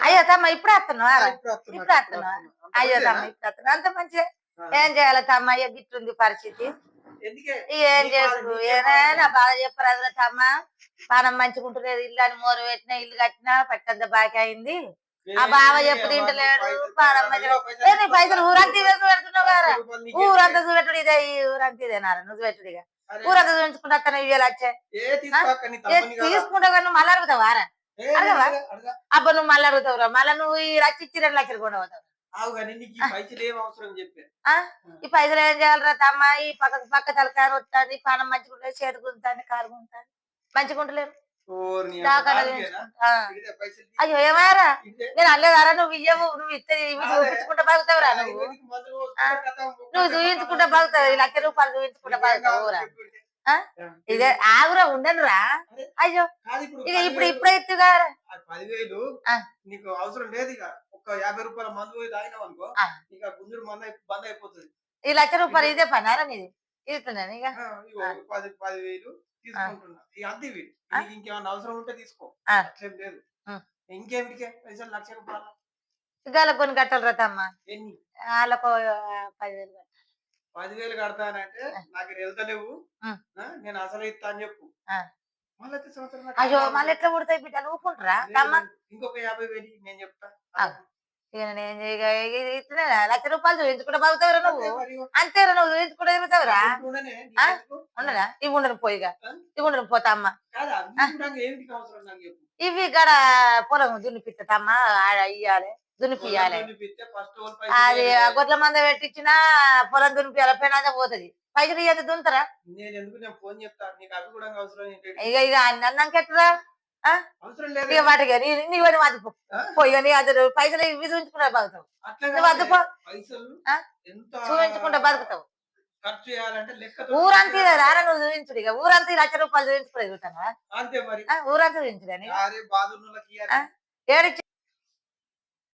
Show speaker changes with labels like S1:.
S1: అయ్యో తమ్మ ఇప్పుడు వస్తున్నావా?
S2: ఇప్పుడు వస్తున్నా,
S1: ఇప్పుడు
S2: ఇప్పుడు
S1: వస్తున్నా.
S2: వస్తున్నా. అంత
S1: అయ్యో? తమ్మ ఇప్పుడు వస్తున్నా అంత మంచిదే. ఏం చేయాలి తమ్మ అయ్యో గిట్టుంది పరిస్థితి ఏం
S2: నీకే
S1: ఏదైనా
S2: బాధ.
S1: బాగా చెప్పరాదు తమ్మ పానం మంచిగుంటలేదు ఇల్లు అని మోరు పెట్టినా ఇల్లు కట్టినా పట్టంత బాకీ అయింది ఆ బావ ఇంటలేడు,
S2: పైసలు
S1: పానం మంచిగా-
S2: పైసలు
S1: ఊరంతా వేసి పెడుతున్నావు కదా ఊరంతా. చూపెట్టుడు ఇదే ఈ ఊరంతా ఇదే నారా నువ్వు చూపెట్టుడు ఇక ఊరంతా చూపించుకుంటా ఇవ్వాలి వచ్చే
S2: ఏ తీసుకోక నీ
S1: ఏ
S2: తప్పని కదా.
S1: తీసుకుంటా కానీ మళ్ళీ అడుగుతావారా అడగవా?
S2: అడగ.
S1: అబ్బా నువ్వు మళ్ళీ అడుగుతావురా. మళ్ళీ నువ్వు ఈ ఇచ్చి రెండు లక్షలు కూడా అవుతావు
S2: ఈ పైసలు ఏం
S1: చేయాలరా తమ్మ? ఈ పక్క పక్క తలకాయ వస్తుంది పానం మంచిగా ఉంటుంది చేతి గుంటుంది కాలు గుంటుంది. మంచిగా ఉంటలేదు
S2: ఓర్ని అమ్మ,
S1: దాకా
S2: దానికేనా?
S1: ఆ.
S2: ఇదే పైసలు తీ-
S1: అయ్యో ఏమారా. నేను అనలేదారా నువ్వు ఇయ్యవు నువ్వు ఇస్తే. చూపించుకుంటా బాగుతావురా నువ్వు? నువ్వు చూపించుకుంటా బాగుతావు ఈ లక్ష రూపాయలు చూపించుకుంటా బాగుతావురా
S2: ఇదే.
S1: ఆగురా ఉండనురా
S2: అదే.
S1: అయ్యో ఇక ఇప్పుడు ఇప్పుడే ఎత్తుగా
S2: పదివేలు. నీకు అవసరం లేదు ఇక ఒక్క యాభై రూపాయల మందు పోయి తాగినావు అనుకో. ఇక గుంజుడు మంద బంద్ అయిపోతుంది
S1: ఈ లక్ష రూపాయలు ఇదే పనారా నీది ఇస్తున్నాను ఇక.
S2: పది పదివేలు తీసుకుంటున్నా ఇక అంతే ఇవి అవసరం ఉంటే తీసుకో. అట్లేం లేదు. ఇంకేమిటికే పైసలు లక్ష రూపాయలు
S1: ఇవాళ కొన్ని కట్టాలరా తమ్మ
S2: ఎన్ని
S1: వాళ్ళకు పదివేలు కట్టాలి.
S2: పదివేలు కడతానంటే. నాకు వెళ్తలేవు నేను అసలు ఇస్తా అని చెప్పు.
S1: అయ్యో. మళ్ళీ ఎట్లా పుడతాయి తమ్మ
S2: లేదు. ఇంకొక యాభై వేలు నేను చెప్తా.
S1: ఇక నేను ఇట్లనే లక్ష రూపాయలు చూపించుకుంటా బాగుతావురా నువ్వు. అంతేరా నువ్వు? చూపించుకుంటా తిరుగుతావురా? ఉండదా ఇవి ఉండను పోయిగా? ఇవి ఉండను? పోతా అమ్మ ఇవి గడ పొలం దున్నిపిత్తమ్మ ఆడ ఇయ్యాలి.
S2: వాళ్ళు
S1: అది గొడ్ల మంద పెట్టించిన పొలం దున్నిపియాలి పెనాదే పోతది.
S2: కూడా అవసరం ఏంటి?
S1: ఇక ఇక అన్ని అన్నాక ఎట్లా? ఇక వాటికి? పోయి నీ పైసలు ఇవి చూపించుకుంటా బతుకుతావు. నువ్వు చూపించుకుంటా బతుకుతావు. ఊరంతా రారా నువ్వు చూపించుడు ఇక. ఊరంతా లక్ష రూపాయలు చూపించుకోలేదు ఊరంతా? ఏడిచ్చి